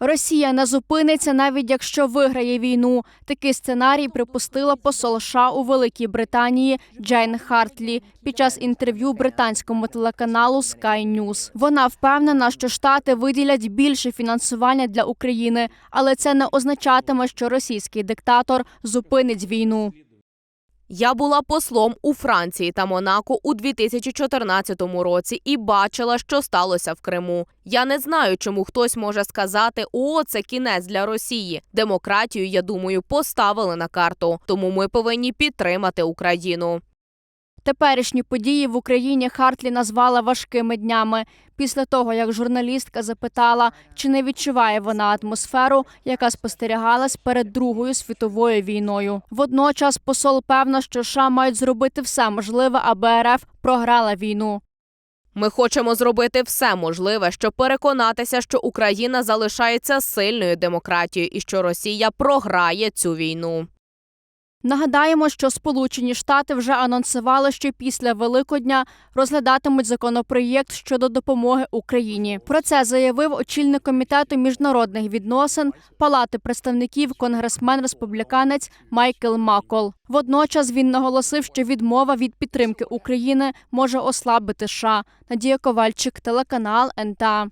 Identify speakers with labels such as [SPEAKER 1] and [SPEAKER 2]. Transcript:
[SPEAKER 1] Росія не зупиниться, навіть якщо виграє війну. Такий сценарій припустила посол США у Великій Британії Джейн Хартлі під час інтерв'ю британському телеканалу Sky News. Вона впевнена, що штати виділять більше фінансування для України, але це не означатиме, що російський диктатор зупинить війну.
[SPEAKER 2] Я була послом у Франції та Монако у 2014 році і бачила, що сталося в Криму. Я не знаю, чому хтось може сказати: о, це кінець для Росії. Демократію, я думаю, поставили на карту. Тому ми повинні підтримати Україну.
[SPEAKER 1] Теперішні події в Україні Хартлі назвала важкими днями. Після того, як журналістка запитала, чи не відчуває вона атмосферу, яка спостерігалась перед Другою світовою війною. Водночас посол певна, що США мають зробити все можливе, аби РФ програла війну.
[SPEAKER 2] Ми хочемо зробити все можливе, щоб переконатися, що Україна залишається сильною демократією і що Росія програє цю війну.
[SPEAKER 1] Нагадаємо, що Сполучені Штати вже анонсували, що після Великодня розглядатимуть законопроєкт щодо допомоги Україні. Про це заявив очільник комітету міжнародних відносин Палати представників конгресмен республіканець Майкл Макол. Водночас він наголосив, що відмова від підтримки України може ослабити США. Надія Ковальчик, телеканал НТА.